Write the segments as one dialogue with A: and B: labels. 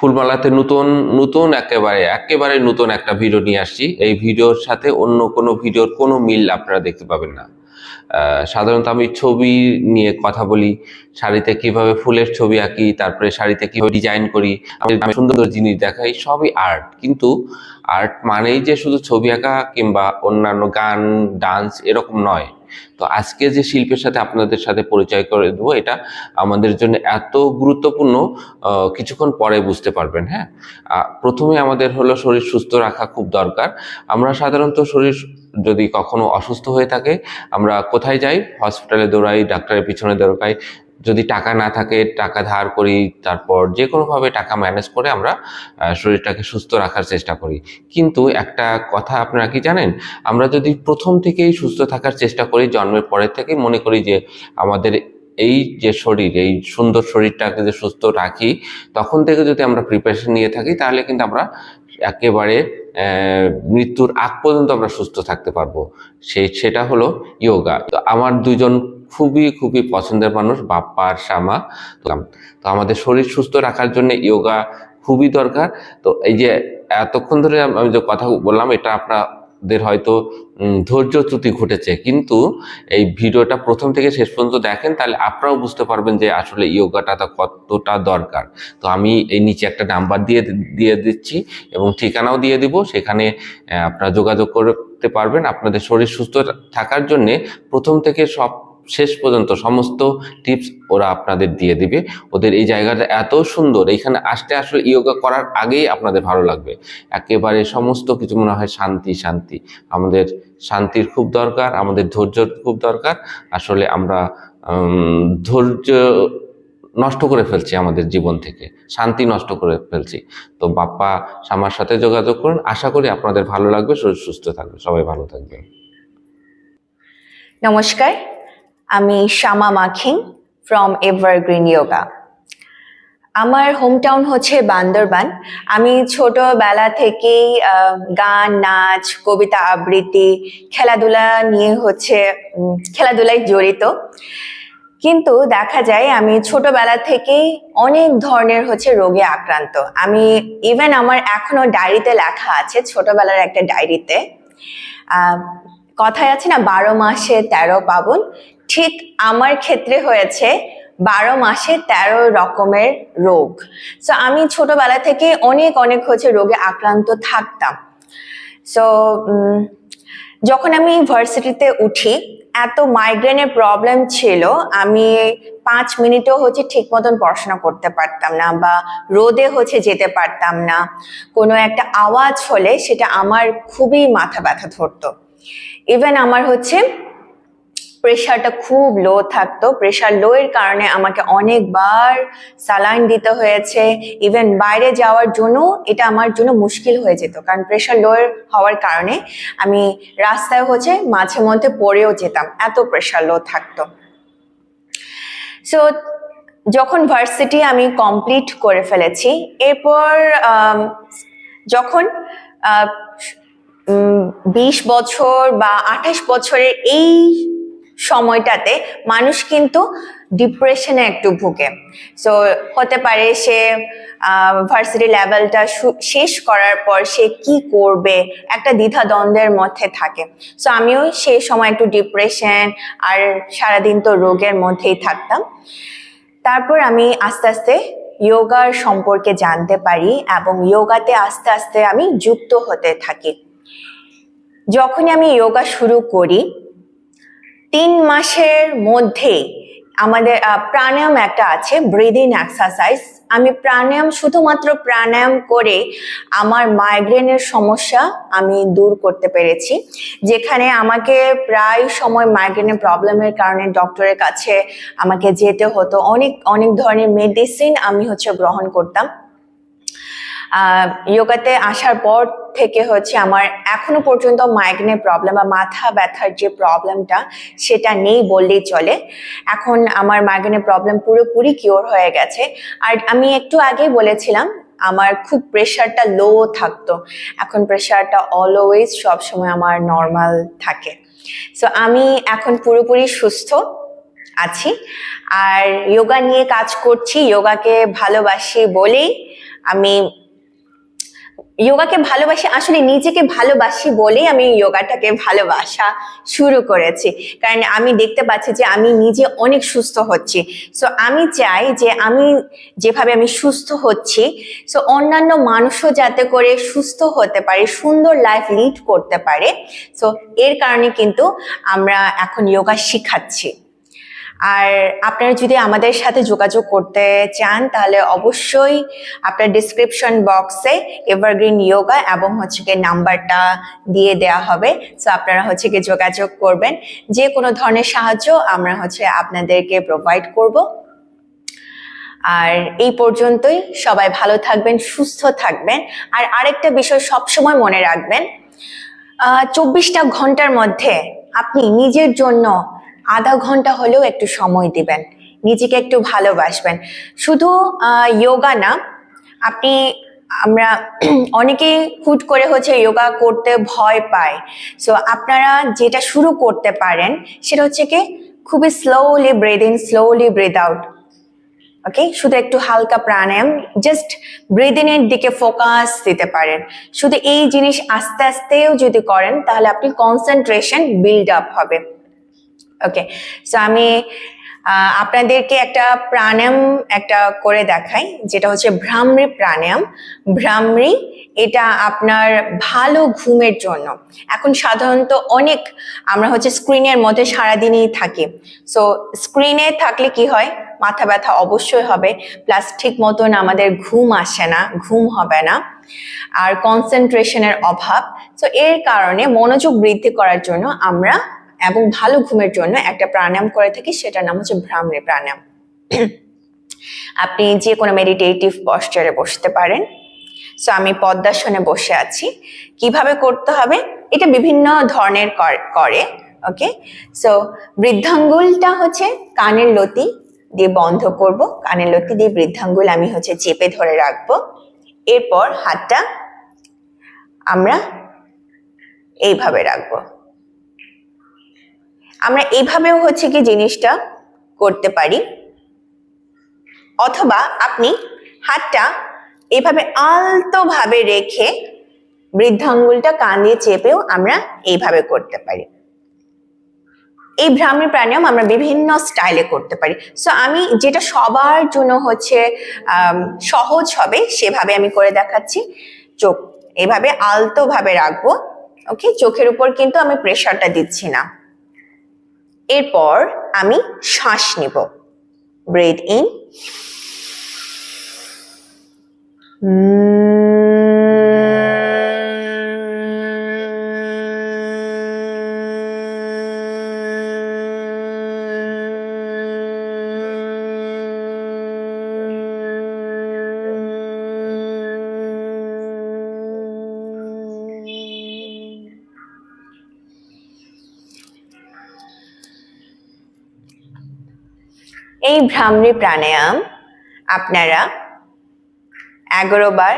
A: ফুলমালাতে নতুন নতুন একেবারে একেবারে নতুন একটা ভিডিও নিয়ে আসছি। এই ভিডিওর সাথে অন্য কোনো ভিডিওর কোনো মিল আপনারা দেখতে পাবেন না। সাধারণত আমি ছবি নিয়ে কথা বলি, শাড়িতে কীভাবে ফুলের ছবি আঁকি, তারপরে শাড়িতে কীভাবে ডিজাইন করি, আমি সুন্দর জিনিস দেখাই, সবই আর্ট কিন্তু আর্ট মানেই যে শুধু ছবি আঁকা কিংবা অন্যান্য গান ডান্স এরকম নয়। তো আজকে যে শিল্পের সাথে আপনাদের সাথে পরিচয় করে দেবো, এটা আমাদের জন্য এত গুরুত্বপূর্ণ কিছুক্ষণ পরে বুঝতে পারবেন হ্যাঁ? প্রথমে আমাদের হলো শরীর সুস্থ রাখা খুব দরকার। আমরা সাধারণত শরীর যদি কখনো অসুস্থ হয়ে থাকে, আমরা কোথায় যাই? হসপিটালে দৌড়াই, ডাক্তারের পিছনে দৌড়াই যদি টাকা না থাকে, টাকা ধার করি, তারপর যে কোনোভাবে টাকা ম্যানেজ করে আমরা শরীরটাকে সুস্থ রাখার চেষ্টা করি। কিন্তু একটা কথা আপনারা কি জানেন? আমরা যদি প্রথম থেকেই সুস্থ থাকার চেষ্টা করি, জন্মের পরের থেকেই মনে করি যে আমাদের এই যে শরীর, এই সুন্দর শরীরটাকে যে সুস্থ রাখি, তখন থেকে যদি আমরা প্রিপারেশন নিয়ে থাকি, তাহলে কিন্তু আমরা একেবারে মৃত্যুর আগ পর্যন্ত আমরা সুস্থ থাকতে পারব। সেই সেটা হলো ইয়োগা তো আমার দুজন খুবই খুবই পছন্দের মানুষ বাপ্পা আর শ্যামা। তো আমাদের শরীর সুস্থ রাখার জন্য ইয়োগা খুবই দরকার। তো এই যে এতক্ষণ ধরে আমি যে কথা বললাম এটা আপনাদের হয়তো উম, ধৈর্যচ্যুতি ঘটেছে। কিন্তু এই ভিডিওটা প্রথম থেকে শেষ পর্যন্ত দেখেন তাহলে আপনারাও বুঝতে পারবেন যে আসলে ইয়োগাটা কতটা দরকার। তো আমি এই নিচে একটা নাম্বার দিয়ে দিয়ে দিচ্ছি এবং ঠিকানাও দিয়ে দিব। সেখানে আপনারা যোগাযোগ করতে পারবেন। আপনাদের শরীর সুস্থ থাকার জন্যে প্রথম থেকে সব শেষ পর্যন্ত সমস্ত টিপস ওরা আপনাদের দিয়ে দিবে। ওদের এই জায়গাটা এত সুন্দর, এইখানে আসতে আসলে ইয়োগা করার আগেই আপনাদের ভালো লাগবে। একেবারে সমস্ত কিছু মনে হয় শান্তি শান্তি। আমাদের শান্তির খুব দরকার, আমাদের ধৈর্যর খুব দরকার। আসলে আমরা ধৈর্য নষ্ট করে ফেলছি আমাদের জীবন থেকে, শান্তি নষ্ট করে ফেলছি। তো বাপ্পা, আমার সাথে যোগাযোগ করুন। আশা করি আপনাদের ভালো লাগবে, শরীর সুস্থ থাকবে। সবাই ভালো থাকবেন।
B: নমস্কার। আমি শ্যামা মাখিং ফ্রম এভারগ্রিন ইয়োগা আমার হোম টাউন হচ্ছে বান্দরবান। আমি ছোটবেলা থেকেই গান, নাচ, কবিতা আবৃত্তি, খেলাধুলা নিয়ে হচ্ছে খেলাধুলায় জড়িত। কিন্তু দেখা যায় আমি ছোটবেলা থেকেই অনেক ধরনের হচ্ছে রোগে আক্রান্ত। আমি ইভেন আমার এখনও ডায়েরিতে লেখা আছে, ছোটবেলার একটা ডায়েরিতে কথায় আছে না, বারো মাসে তেরো পাবন। ঠিক আমার ক্ষেত্রে হয়েছে বারো মাসে তেরো রকমের রোগ। সো আমি ছোটবেলা থেকে অনেক অনেক হচ্ছে রোগে আক্রান্ত থাকতাম। সো যখন আমি ভার্সিটিতে উঠি, এত মাইগ্রেনের প্রবলেম ছিল, আমি পাঁচ মিনিটও হচ্ছে ঠিক মতন পড়াশোনা করতে পারতাম না বা রোদে হচ্ছে যেতে পারতাম না। কোনো একটা আওয়াজ হলে সেটা আমার খুবই মাথা ব্যথা ধরতো। ইভেন আমার হচ্ছে প্রেশারটা খুব লো থাকতো। প্রেশার লো এর কারণে আমাকে অনেকবার স্যালাইন দিতে হয়েছে। ইভেন বাইরে যাওয়ার জন্য এটা আমার জন্য মুশকিল হয়ে যেত। কারণ প্রেশার লো হওয়ার কারণে আমি রাস্তায় হচ্ছে মাঝে মধ্যে পড়েও যেতাম। এত প্রেশার লো থাকতো। সো যখন ভার্সিটি আমি কমপ্লিট করে ফেলেছি, এরপর যখন বিশ বছর বা আঠাশ বছরের এই সময়টাতে মানুষ কিন্তু ডিপ্রেশনে একটু ভুগে। সো হতে পারে সে ভার্সিটি লেভেলটা শেষ করার পর সে কি করবে? একটা দ্বিধাদ্বন্দ্বের মধ্যে থাকে। সো আমিও সেই সময় একটু ডিপ্রেশন আর সারাদিন তো রোগের মধ্যেই থাকতাম। তারপর আমি আস্তে আস্তে যোগার সম্পর্কে জানতে পারি এবং যোগাতে আস্তে আস্তে আমি যুক্ত হতে থাকি। যখনই আমি যোগা শুরু করি তিন মাসের মধ্যে আমাদের প্রাণায়াম একটা আছে ব্রিদিং এক্সারসাইজ আমি প্রাণায়াম শুধুমাত্র প্রাণায়াম করে আমার মাইগ্রেনের সমস্যা আমি দূর করতে পেরেছি। যেখানে আমাকে প্রায় সময় মাইগ্রেনের প্রবলেমের কারণে ডক্টরের কাছে আমাকে যেতে হতো। অনেক অনেক ধরনের মেডিসিন আমি হচ্ছে গ্রহণ করতাম। যোগাতে আসার পর থেকে হচ্ছে আমার এখনও পর্যন্ত মাইগ্রেনের প্রবলেম বা মাথা ব্যথার যে প্রবলেমটা সেটা নেই বললেই চলে। এখন আমার মাইগ্রেনের প্রবলেম পুরোপুরি কিওর হয়ে গেছে। আর আমি একটু আগেই বলেছিলাম, আমার খুব প্রেশারটা লো থাকতো। এখন প্রেশারটা অলওয়েজ সবসময় আমার নর্মাল থাকে। সো আমি এখন পুরোপুরি সুস্থ আছি। আর যোগা নিয়ে কাজ করছি যোগাকে ভালোবাসি বলেই আমি যোগাকে ভালোবাসি, আসলে নিজেকে ভালোবাসি বলেই আমি যোগাটাকে ভালোবাসা শুরু করেছি। কারণ আমি দেখতে পাচ্ছি যে আমি নিজে অনেক সুস্থ হচ্ছি। সো আমি চাই যে আমি যেভাবে আমি সুস্থ হচ্ছি সো অন্যান্য মানুষও যাতে করে সুস্থ হতে পারে, সুন্দর লাইফ লিড করতে পারে। সো এর কারণে কিন্তু আমরা এখন যোগা শিখাচ্ছি। আর আপনারা যদি আমাদের সাথে যোগাযোগ করতে চান, তাহলে অবশ্যই আপনার ডিসক্রিপশন বক্সে এভারগ্রিন ইয়োগা এবং হচ্ছে গিয়ে নাম্বারটা দিয়ে দেওয়া হবে। সো আপনারা হচ্ছে গিয়ে যোগাযোগ করবেন। যে কোনো ধরনের সাহায্য আমরা হচ্ছে আপনাদেরকে প্রোভাইড করব। আর এই পর্যন্তই। সবাই ভালো থাকবেন, সুস্থ থাকবেন। আর আরেকটা বিষয় সবসময় মনে রাখবেন চব্বিশটা ঘণ্টার মধ্যে আপনি নিজের জন্য আধা ঘণ্টা হলেও একটু সময় দিবেন, নিজেকে একটু ভালোবাসবেন। শুধু যোগা না, আপনি, আমরা অনেকেই হুট করে হচ্ছে যোগা করতে ভয় পায়। সো আপনারা যেটা শুরু করতে পারেন, সেটা হচ্ছে কি, খুবই slowly breathe in slowly breathe out okay শুধু একটু হালকা প্রাণায়াম জাস্ট ব্রিদিং এর দিকে ফোকাস দিতে পারেন। শুধু এই জিনিস আস্তে আস্তেও যদি করেন, তাহলে আপনি কনসেন্ট্রেশন বিল্ড আপ হবে। ওকে সো আমি আপনাদেরকে একটা প্রাণায়াম একটা করে দেখাই, যেটা হচ্ছে ভ্রামরি প্রাণায়াম। ভ্রামরি, এটা আপনার ভালো ঘুমের জন্য। এখন সাধারণত অনেক, আমরা হচ্ছে স্ক্রিনের মধ্যে সারাদিনই থাকি। সো স্ক্রিনে থাকলে কি হয়? মাথা ব্যথা অবশ্যই হবে। প্লাস ঠিক মতন আমাদের ঘুম আসে না, ঘুম হবে না। আর কনসেন্ট্রেশনের অভাব। সো এর কারণে মনোযোগ বৃদ্ধি করার জন্য আমরা এবং ভালো ঘুমের জন্য একটা প্রাণায়াম করে থাকি, সেটার নাম হচ্ছে ভ্রামরি প্রাণায়াম। আপনি যে কোনো মেডিটেটিভ পশ্চারে বসতে পারেন। সো আমি পদ্মাসনে বসে আছি। কীভাবে করতে হবে? এটা বিভিন্ন ধরনের কর- ওকে সো বৃদ্ধাঙ্গুলটা হচ্ছে কানের লতি দিয়ে বন্ধ করব। কানের লতি দিয়ে বৃদ্ধাঙ্গুল আমি হচ্ছে চেপে ধরে রাখব। এরপর হাতটা আমরা এইভাবে রাখব। আমরা এইভাবেও হচ্ছে কি জিনিসটা করতে পারি। অথবা আপনি হাতটা এভাবে আলতো ভাবে রেখে বৃদ্ধাঙ্গুলটা কান দিয়ে চেপেও আমরা এইভাবে করতে পারি। এই ভ্রামী প্রাণায়াম আমরা বিভিন্ন স্টাইলে করতে পারি। সো আমি যেটা সবার জন্য হচ্ছে সহজ হবে সেভাবে আমি করে দেখাচ্ছি। চোখ এভাবে আলতো ভাবে রাখব। ওকে চোখের উপর কিন্তু আমি প্রেশারটা দিচ্ছি না। এরপর আমি শ্বাস নিব। ব্রেথ ইন এই ভ্রামরি প্রাণায়াম আপনারা এগারো বার,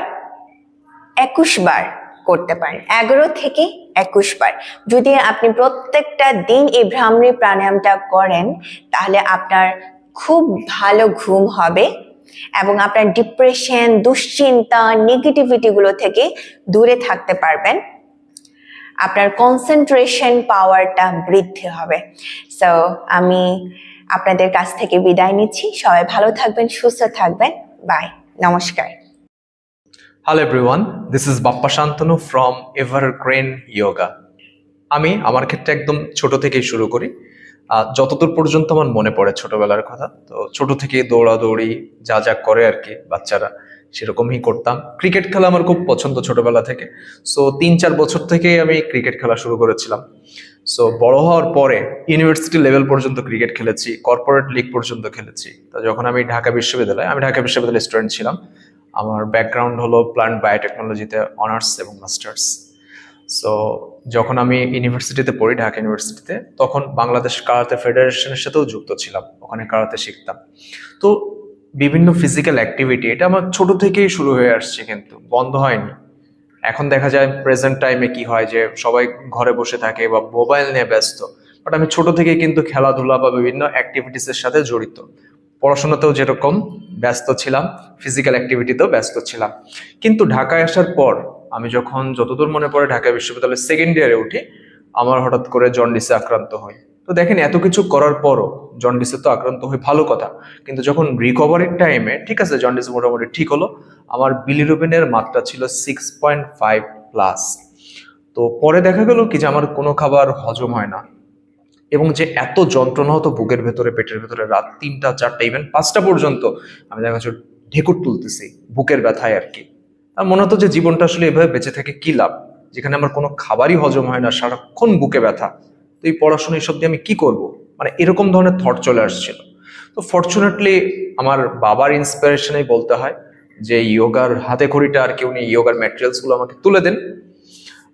B: একুশ বার করতে পারেন। এগারো থেকে একুশ বার। যদি আপনি প্রত্যেকটা দিন এই ভ্রামরি প্রাণায়ামটা করেন, তাহলে আপনার খুব ভালো ঘুম হবে এবং আপনার ডিপ্রেশন, দুশ্চিন্তা নেগেটিভিটিগুলো থেকে দূরে থাকতে পারবেন। আপনার কনসেন্ট্রেশন পাওয়ারটা বৃদ্ধি হবে। সো আমি আপনাদের কাছ থেকে বিদায় নিচ্ছি। সবাই ভালো থাকবেন, সুস্থ থাকবেন। বাই নমস্কার।
C: Hello everyone this is Bappa Shantanu from Evergreen Yoga আমি আমার ক্ষেত্রে একদম ছোট থেকেই শুরু করি। যতদূর পর্যন্ত আমার মনে পড়ে ছোটবেলার কথা, তো ছোট থেকে দৌড়াদৌড়ি যা যা করে আর কি বাচ্চারা, সেরকমই করতাম। ক্রিকেট খেলা আমার খুব পছন্দ ছোটবেলা থেকে। সো তিন চার বছর থেকেই আমি ক্রিকেট খেলা শুরু করেছিলাম। সো বড় হওয়ার পরে ইউনিভার্সিটি লেভেল পর্যন্ত ক্রিকেট খেলেছি কর্পোরেট লিগ পর্যন্ত খেলেছি। তো যখন আমি ঢাকা বিশ্ববিদ্যালয়ে, আমি ঢাকা বিশ্ববিদ্যালয়ের স্টুডেন্ট ছিলাম। আমার ব্যাকগ্রাউন্ড হলো প্লান্ট বায়োটেকনোলজিতে অনার্স এবং মাস্টার্স সো যখন আমি ইউনিভার্সিটিতে পড়ি, ঢাকা ইউনিভার্সিটিতে তখন বাংলাদেশ কারাতে ফেডারেশনের সাথেও যুক্ত ছিলাম, ওখানে কারাতে শিখতাম। তো বিভিন্ন ফিজিক্যাল অ্যাক্টিভিটি এটা আমার ছোট থেকেই শুরু হয়ে আসছে কিন্তু, বন্ধ হয়নি। এখন দেখা যায় প্রেজেন্ট টাইমে কি হয় যে সবাই ঘরে বসে থাকে বা মোবাইল নিয়ে ব্যস্ত বাট আমি ছোট থেকে কিন্তু খেলাধুলা বা বিভিন্ন অ্যাক্টিভিটিস এর সাথে জড়িত। পড়াশোনাতেও যেরকম ব্যস্ত ছিলাম ফিজিক্যাল অ্যাক্টিভিটিতেও ব্যস্ত ছিলাম। কিন্তু ঢাকায় আসার পর আমি যখন যতদূর মনে পড়ে ঢাকা বিশ্ববিদ্যালয়ের সেকেন্ড ইয়ারে উঠি, আমার হঠাৎ করে জন্ডিসে আক্রান্ত হই। তো দেখেন, এত কিছু করার পরও জন্ডিসে তো আক্রান্ত হয়ে ভালো কথা। কিন্তু যখন রিকভারির টাইমে ঠিক আছে জন্ডিস মোটামুটি ঠিক হলো, আমার বিলিরুবিনের মাত্রা ছিল সিক্স পয়েন্ট ফাইভ প্লাস তো পরে দেখা গেল কি যে আমার কোনো খাবার হজম হয় না। এবং যে এত যন্ত্রণা হতো বুকের ভেতরে, পেটের ভেতরে, রাত তিনটা, চারটা ইভেন পাঁচটা পর্যন্ত আমি দেখা যাচ্ছে ঢেকুর তুলতেছি বুকের ব্যথায় আর কি। আর মনে হতো যে জীবনটা আসলে এভাবে বেঁচে থেকে কি লাভ? যেখানে আমার কোনো খাবারই হজম হয় না, সারাক্ষণ বুকে ব্যথা। তো এই পড়াশোনা এইসব দিয়ে আমি কি করব? মানে এরকম ধরনের থট চলে আসছিল। তো ফর্চুনেটলি আমার বাবার ইন্সপিরেশনেই বলতে হয় যে ইয়োগার হাতে খড়িটা আর কি উনি ইয়োগার ম্যাটেরিয়ালসগুলো আমাকে তুলে দেন।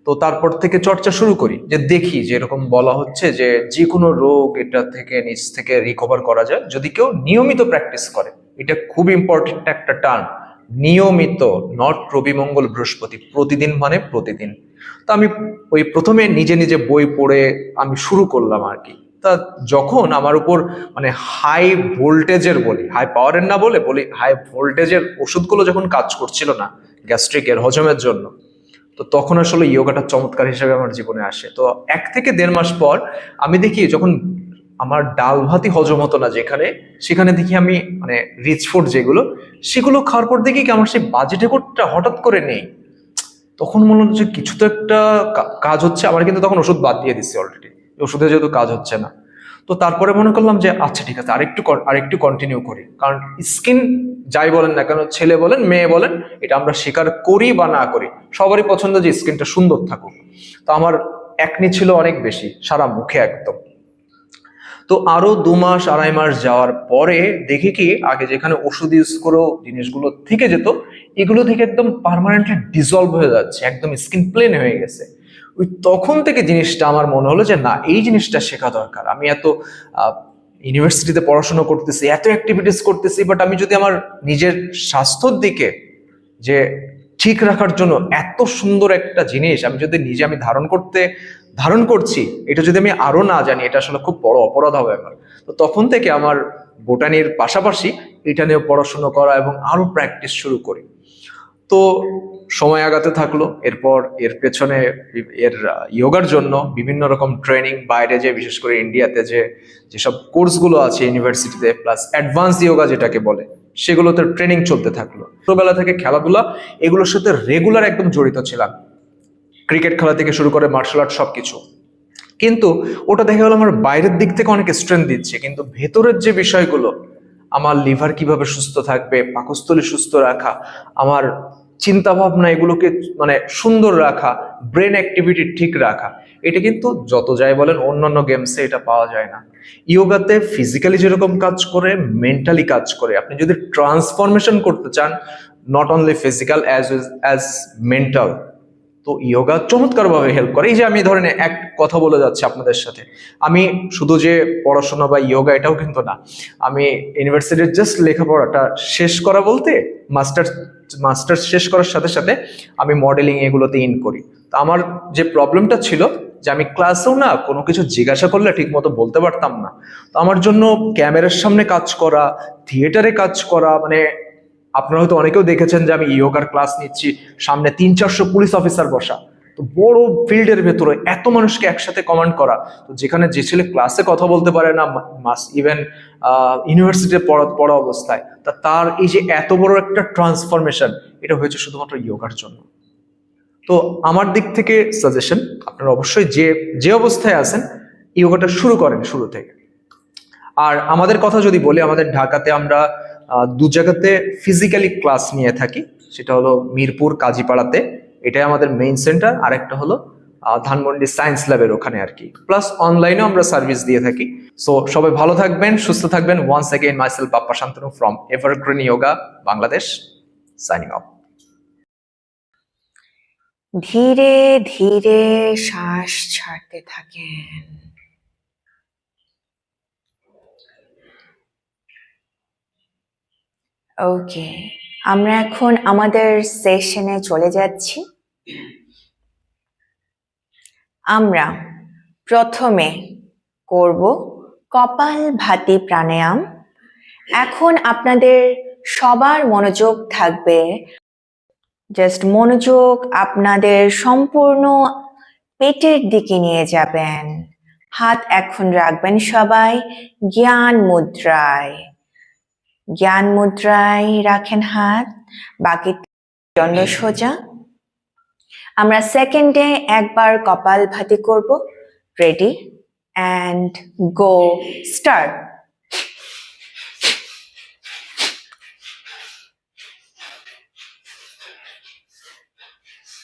C: তো তারপর থেকে চর্চা শুরু করি যে দেখি যে এরকম বলা হচ্ছে যে যে কোনো রোগ এটা থেকে নিজ থেকে রিকভার করা যায় যদি কেউ নিয়মিত প্র্যাকটিস করে। এটা খুব ইম্পর্টেন্ট একটা টার্ম। নিয়মিত নট রবি মঙ্গল বৃহস্পতি, প্রতিদিন মানে প্রতিদিন। তা আমি ওই প্রথমে নিজে নিজে বই পড়ে আমি শুরু করলাম আর কি। তা যখন আমার উপর মানে হাই ভোল্টেজের বলি হাই পাওয়ারের না বলে, বলি হাই ভোল্টেজের ওষুধগুলো যখন কাজ করছিল না গ্যাস্ট্রিকের হজমের জন্য, তো তখন আসলে ইয়োগাটা চমৎকার হিসেবে আমার জীবনে আসে। তো এক থেকে দেড় মাস পর আমি দেখি যখন আমার ডাল ভাতি হজম হতো না যেখানে, সেখানে দেখি আমি মানে রিচ ফুড যেগুলো, সেগুলো খাওয়ার পর দেখি কি আমার সেই বাজেট রেকর্ডটা হঠাৎ করে নেই। তখন মনে হচ্ছে কিছু তো একটা কাজ হচ্ছে, আমার কিন্তু তখন ওষুধ বাদ দিয়ে দিচ্ছি অলরেডি ওষুধে যেহেতু কাজ হচ্ছে না। তো তারপরে মনে করলাম যে আচ্ছা ঠিক আছে, আরেকটু আরেকটু কন্টিনিউ করি। কারণ স্কিন যাই বলেন না কেন, ছেলে বলেন, মেয়ে বলেন, এটা আমরা স্বীকার করি বা না করি, সবারই পছন্দ যে স্কিনটা সুন্দর থাকুক। তো আমার একনি ছিল অনেক বেশি, সারা মুখে একদম। তো আরও দু মাস, আড়াই মাস যাওয়ার পরে দেখি কি, আগে যেখানে ওষুধ ইউজ করেও জিনিসগুলো থেকে যেত, এগুলো থেকে একদম পার্মানেন্টলি ডিজলভ হয়ে যাচ্ছে, একদম স্কিন প্লেন হয়ে গেছে। ওই তখন থেকে জিনিসটা আমার মনে হলো যে, না, এই জিনিসটা শেখা দরকার। আমি এত ইউনিভার্সিটিতে পড়াশোনা করতেছি, এত অ্যাক্টিভিটিস করতেছি বাট আমি যদি আমার নিজের স্বাস্থ্যর দিকে যে ঠিক রাখার জন্য এত সুন্দর একটা জিনিস, আমি যদি নিজে আমি ধারণ করতে ধারণ করছি, এটা যদি আমি আরও না জানি, এটা আসলে খুব বড় অপরাধ হবে আমার। তো তখন থেকে আমার বোটানির পাশাপাশি এটা নিয়ে পড়াশুনো করা এবং আরও প্র্যাকটিস শুরু করি। তো সময় আগাতে থাকল, এরপর এর পেছনে এর ইয়োগার জন্য বিভিন্ন রকম ট্রেনিং বাইরে যে বিশেষ করে ইন্ডিয়াতে যে, যেসব কোর্সগুলো আছে ইউনিভার্সিটিতে প্লাস অ্যাডভান্স ইয়োগা যেটাকে বলে, সেগুলোতে ট্রেনিং চলতে থাকল। ছোটবেলা থেকে খেলাধুলা, এগুলোর সাথে রেগুলার একদম জড়িত ছিলাম। ক্রিকেট খেলা থেকে শুরু করে মার্শাল আর্ট সব কিছু কিন্তু ওটা দেখা গেল আমার বাইরের দিক থেকে অনেক স্ট্রেংথ দিচ্ছে। কিন্তু ভেতরের যে বিষয়গুলো, আমার লিভার কীভাবে সুস্থ থাকবে, পাকস্থলী সুস্থ রাখা, আমার চিন্তা ভাবনা এগুলোকে মানে সুন্দর রাখা ব্রেন অ্যাক্টিভিটি ঠিক রাখা, এটা কিন্তু যত যাই বলেন অন্যান্য গেমসে এটা পাওয়া যায় না। ইয়োগাতে ফিজিক্যালি যেরকম কাজ করে মেন্টালি কাজ করে। আপনি যদি ট্রান্সফরমেশন করতে চান not only physical as as mental তো ইয়োগা চমৎকারভাবে হেল্প করে। এই যে আমি ধরেন এক কথা বলে যাচ্ছি আপনাদের সাথে। আমি শুধু যে পড়াশোনা বা ইয়োগা এটাও কিন্তু না, আমি ইউনিভার্সিটির জাস্ট লেখাপড়াটা শেষ করা বলতে মাস্টার্স মাস্টার্স শেষ করার সাথে সাথে আমি মডেলিং এগুলোতে ইন করি। তো আমার যে প্রবলেমটা ছিল যে আমি ক্লাসেও না কোনো কিছু জিজ্ঞাসা করলে ঠিক মতো বলতে পারতাম না। তো আমার জন্য ক্যামেরার সামনে কাজ করা থিয়েটারে কাজ করা মানে আপনারা হয়তো অনেকেও দেখেছেন যে আমি ইয়োগার ক্লাস নিচ্ছি, সামনে তিন চারশো পুলিশ অফিসার বসা। তো বড় ফিল্ডের ভেতরে এত মানুষকে একসাথে কমান্ড করা। তো যেখানে যে ছেলে ক্লাসে কথা বলতে পারে না মাস ইভেন ইউনিভার্সিটিতে পড়া পড়া অবস্থায়, তা তার এই যে এত বড় একটা ট্রান্সফরমেশন এটা হয়েছে শুধুমাত্র ইয়োগার জন্য। তো আমার দিক থেকে সাজেশন আপনারা অবশ্যই যে যে অবস্থায় আছেন, ইয়োগাটা শুরু করেন শুরু থেকে। আর আমাদের কথা যদি বলি, আমাদের ঢাকাতে আমরা দু জায়গাতে ফিজিক্যালি ক্লাস নিয়ে থাকি, সেটা হলো মিরপুর, কাজীপাড়াতে। এটাই আমাদের মেইন সেন্টার আর একটা হলো ধানমন্ডি সায়েন্স ল্যাবের ওখানে আর কি। প্লাস অনলাইনেও আমরা সার্ভিস দিয়ে থাকি। সো সবাই ভালো থাকবেন, সুস্থ থাকবেন। Once again myself Bappa Shantanu from Evergreen Yoga Bangladesh signing off
B: ধীরে ধীরে শ্বাস ছাড়তে থাকেন। ওকে আমরা এখন আমাদের সেশনে চলে যাচ্ছি। আমরা প্রথমে করব কপাল ভাতি প্রাণায়াম। এখন আপনাদের সবার মনোযোগ থাকবে। জাস্ট মনোযোগ আপনাদের সম্পূর্ণ পেটের দিকে নিয়ে যাবেন। হাত এখন রাখবেন সবাই। জ্ঞান মুদ্রায়। জ্ঞান মুদ্রায় রাখেন হাত বাকি দণ্ড সোজা। আমরা সেকেন্ডে একবার কপাল ভাতি করব। রেডি অ্যান্ড গো স্টার্ট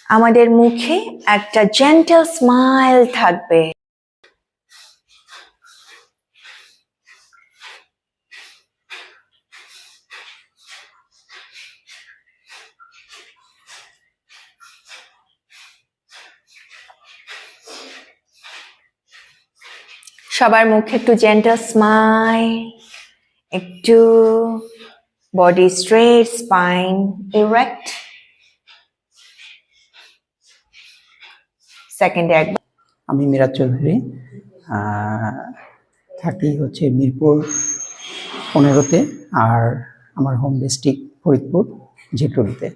B: আমাদের মুখে একটা জেন্টাল স্মাইল থাকবে। সবার মুখে একটু জেন্টাল স্মাইল একটু body straight spine erect second
D: আমি মিরাজ চৌধুরী থাকি হচ্ছে মিরপুর পনেরোতে আর আমার হোম ডিস্ট্রিক্ট ফরিদপুর ঝিটুরিতে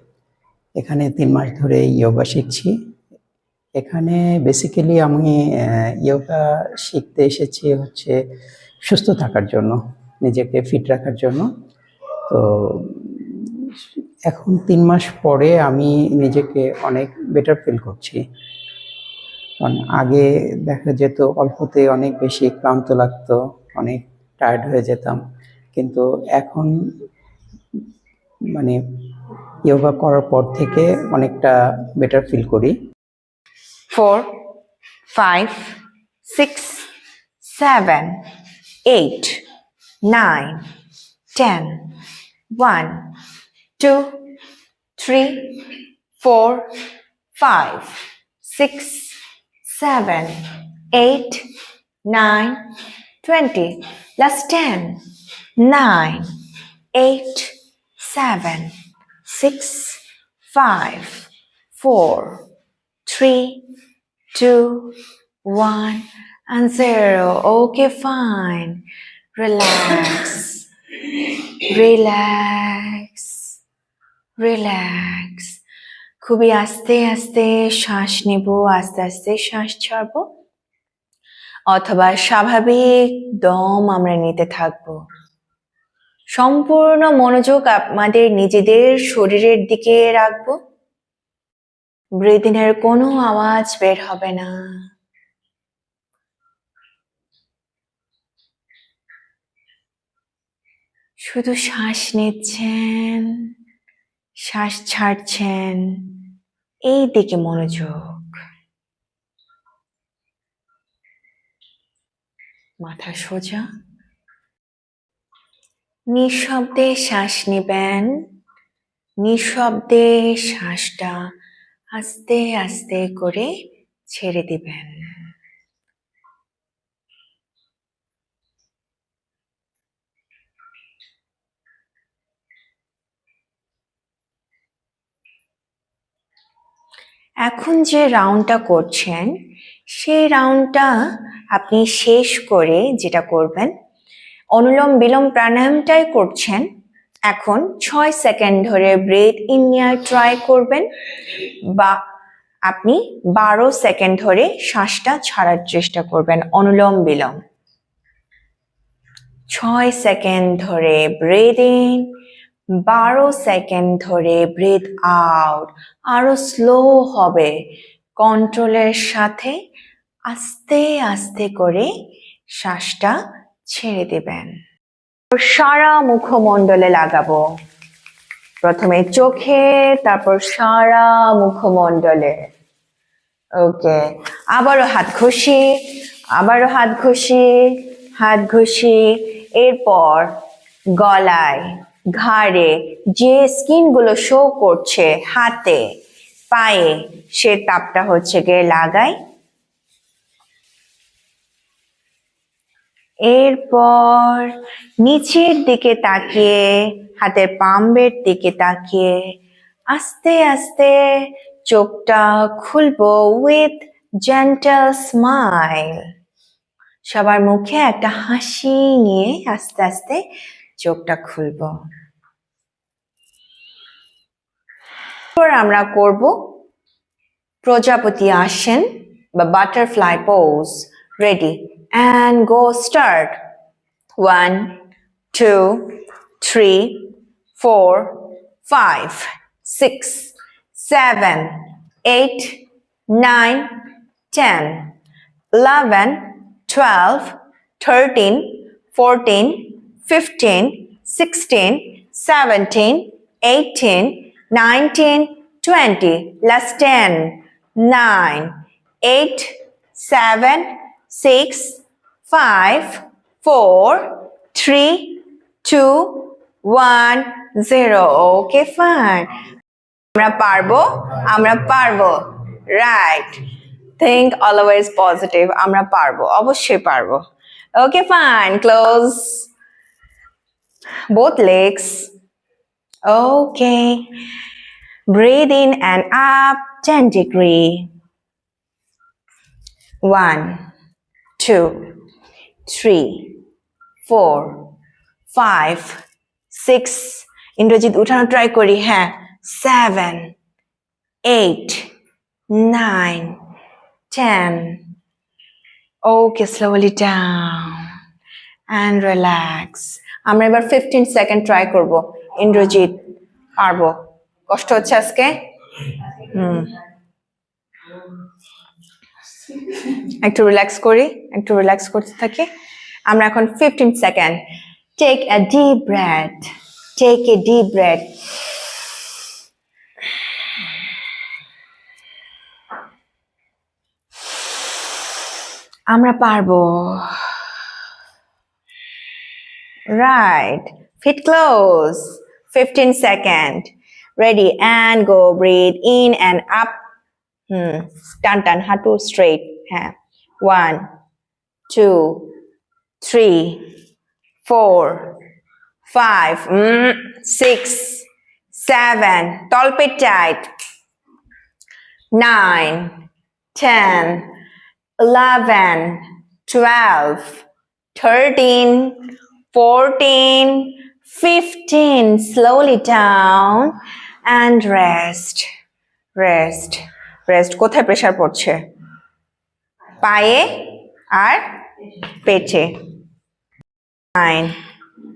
D: এখানে তিন মাস ধরে ইয়োগা শিখছি। এখানে বেসিক্যালি আমি ইয়োগা শিখতে এসেছি হচ্ছে সুস্থ থাকার জন্য, নিজেকে ফিট রাখার জন্য। তো এখন তিন মাস পরে আমি নিজেকে অনেক বেটার ফিল করছি। কারণ আগে দেখা যেত অল্পতে অনেক বেশি ক্লান্ত লাগতো, অনেক টায়ার্ড হয়ে যেতাম। কিন্তু এখন মানে ইয়োগা করার পর থেকে অনেকটা বেটার ফিল করি।
B: Four, five, six, seven, eight, nine, ten, one, two, three, four, five, six, seven, eight, nine, twenty. Last ten, nine, eight, seven, six, five, four, three, two, one, and zero. Okay, fine. Relax. Relax. Relax. খুবই আস্তে আস্তে শ্বাস নেব আস্তে আস্তে শ্বাস ছাড়ব অথবা স্বাভাবিক দম আমরা নিতে থাকব সম্পূর্ণ মনোযোগ আমাদের নিজেদের শরীরের দিকে রাখব ব্রিদিনের কোনো আওয়াজ বের হবে না। শুধু শ্বাস নিচ্ছেন, শ্বাস ছাড়ছেন, এই দিকে মনোযোগ। মাথা সোজা। নিঃশব্দে শ্বাস নেবেন, নিঃশব্দে শ্বাসটা আস্তে আস্তে করে ছেড়ে দিবেন। এখন যে রাউন্ডটা করছেন, সেই রাউন্ডটা আপনি শেষ করে যেটা করবেন অনুলোম বিলোম প্রাণায়ামটাই করছেন এখন ছয় সেকেন্ড ধরে ব্রেথ ইন নেওয়ার ট্রাই করবেন বা আপনি বারো সেকেন্ড ধরে শ্বাসটা ছাড়ার চেষ্টা করবেন, অনুলোম বিলোম। ছয় সেকেন্ড ধরে ব্রেথ ইন বারো সেকেন্ড ধরে ব্রেথ আউট আরও স্লো হবে কন্ট্রোলের সাথে আস্তে আস্তে করে শ্বাসটা ছেড়ে দেবেন। সারা মুখমণ্ডলে লাগাবো। প্রথমে চোখে, তারপর সারা মুখমণ্ডলে। ওকে, আবারও হাত ঘষি, আবারও হাত ঘষি হাত ঘষি, এরপর গলায়, ঘাড়ে যে স্কিনগুলো শো করছে হাতে, পায়ে, সে তাপটা হচ্ছে গিয়ে লাগাই এরপর নিচের দিকে তাকিয়ে, হাতের পাম্বের দিকে তাকিয়ে আস্তে আস্তে চোখটা খুলবো উইথ জেন্টাল স্মাইল সবার মুখে একটা হাসি নিয়ে আস্তে আস্তে চোখটা খুলবো। আমরা করব প্রজাপতি আসেন বা butterfly pose ready and go start. One, two, three, four, five, six, seven, eight, nine, ten, eleven, twelve, thirteen, fourteen, fifteen, sixteen, seventeen, eighteen, nineteen, twenty. Last ten, nine, eight, seven, six, five four three two one zero okay fine আমরা পারব? আমরা পারব। Right think always positive আমরা পারব। অবশ্যই পারব। Okay fine close both legs. Okay. Breathe in and up 10 degree. One, two. Three, four, five, six. Indrajit উঠানো try করি হ্যাঁ seven eight nine ten okay slowly down and relax আমরা এবার fifteen second try করব। ইন্দ্রজিৎ, পারব। কষ্ট হচ্ছে আজকে? হুম। একটু রিল্যাক্স করি একটু রিল্যাক্স করতে থাকি আমরা এখন fifteen second take a deep breath take a deep breath আমরা পারব Right. Feet close. 15 second. Ready and go. Breathe in and up. Hmm. Turn, turn. Hatu straight. হ্যাঁ One, two, three, four, five, mm, six, seven. Tolpit tight. Nine, ten, eleven, twelve, thirteen. 14, 15. Slowly down and rest. Rest. Rest. কোথায় pressure পড়ছে পায়ে আর পেটে। Nine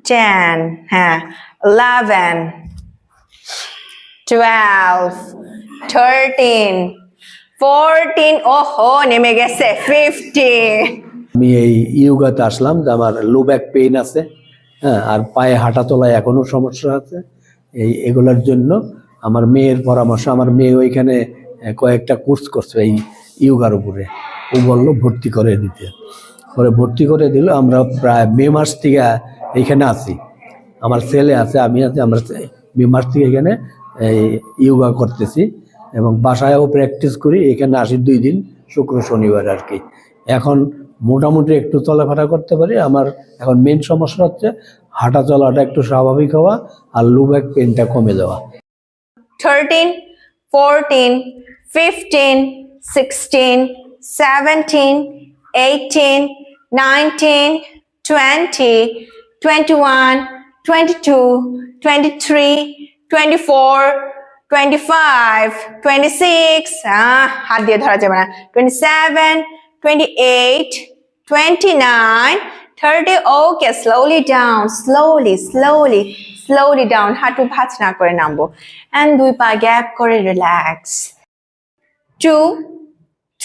B: ten হ্যাঁ eleven twelve thirteen fourteen ওহো, নেমে গেছে ফিফটিন
E: আমি এই ইয়োগাতে আসলাম যে আমার লো ব্যাক পেইন আছে হ্যাঁ আর পায়ে হাঁটা তোলায় এখনও সমস্যা আছে। এই এগুলোর জন্য আমার মেয়ের পরামর্শ, আমার মেয়ে ওইখানে কয়েকটা কোর্স করছে এই ইয়োগার উপরে। ও বলল ভর্তি করে দিতে। পরে ভর্তি করে দিল আমরা প্রায় মে মাস থেকে এইখানে আছি। আমার ছেলে আছে আমি আছি আমরা মে মাস থেকে এখানে ইয়োগা করতেছি এবং বাসায়ও প্র্যাকটিস করি। এখানে আসি দুই দিন শুক্র শনিবার আর কি। এখন মোটামুটি একটু চলাফেরা করতে পারি। আমার এখন মেন সমস্যা হচ্ছে হাঁটা চলাটা একটু স্বাভাবিক হওয়া আর লো ব্যাক পেনটা কমে যাওয়া।
B: 13, 14, 15, 16, 17, 18, 19, 20, 21, 22, 23, 24, 25, 26, ah, 27, 28, 29, 30, okay, slowly down, slowly, slowly, slowly down, হাঁটু ভাঁজ না করে number, and দুই পা গ্যাপ করে relax. 2,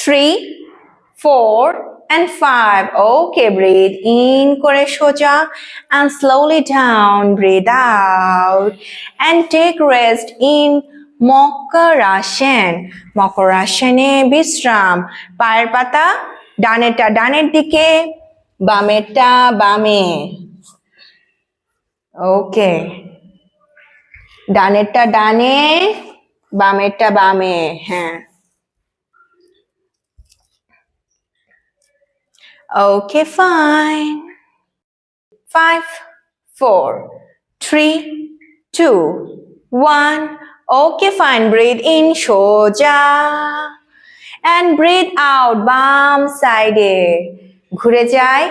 B: three, four, and five. Okay, breathe in, kore shoja, and slowly down, breathe out, and take rest in Mokarashen. Mokarashen বিশ্রাম পায়ের পাতা ডানেরটা ডানের দিকে বামেরটা বামে ওকে ডানেরটা ডানে বামেরটা বামে okay fine five four three two one okay fine breathe in সোজা and breathe out, বাম সাইডে ঘুরে যাই,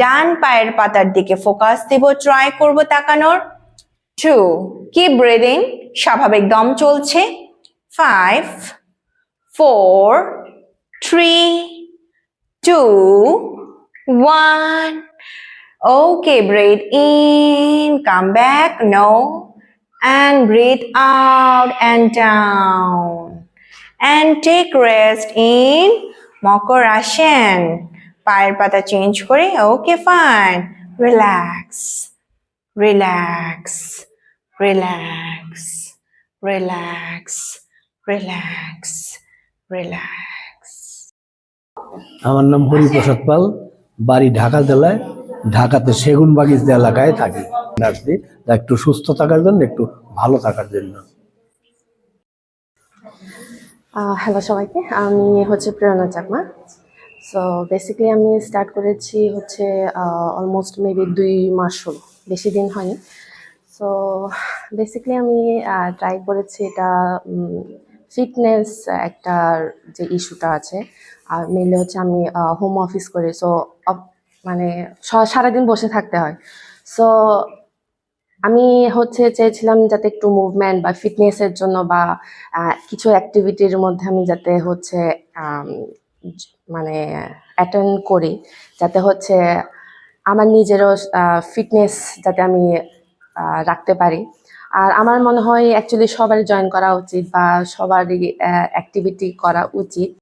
B: ডান পায়ের পাতার দিকে ফোকাস দিব ট্রাই করব তাকানোর। টু কি ব্রিদিং স্বাভাবিক দম চলছে। Five four three two One Okay, breathe in, come back, no, and breathe out and down. And take rest in Mokorashan. পায়ের পাতা চেঞ্জ করে okay fine relax relax relax relax relax relax
E: আমার নাম হরিপ্রসাদ পাল বাড়ি ঢাকা জেলায়, ঢাকাতে সেগুন বাগিচা এলাকায় থাকি। আসছি একটু সুস্থ থাকার জন্য, একটু ভালো থাকার জন্য।
F: হ্যালো সবাইকে, আমি হচ্ছে প্রেরণা চাকমা। সো বেসিক্যালি আমি স্টার্ট করেছি হচ্ছে অলমোস্ট মেবি দুই মাস হলো, বেশি দিন হয়নি। সো বেসিক্যালি আমি ট্রাই করেছি এটা ফিটনেস একটা যে ইস্যুটা আছে। আর মেনলি হচ্ছে আমি হোম অফিস করি সো মানে সারাদিন বসে থাকতে হয়। সো আমি হচ্ছে চেয়েছিলাম যাতে একটু মুভমেন্ট বা ফিটনেসের জন্য বা কিছু অ্যাক্টিভিটির মধ্যে আমি যাতে হচ্ছে মানে অ্যাটেন্ড করি। যাতে হচ্ছে আমার নিজেরও ফিটনেস যাতে আমি রাখতে পারি। আর আমার মনে হয় অ্যাকচুয়ালি সবারই জয়েন করা উচিত বা সবারই অ্যাক্টিভিটি করা উচিত।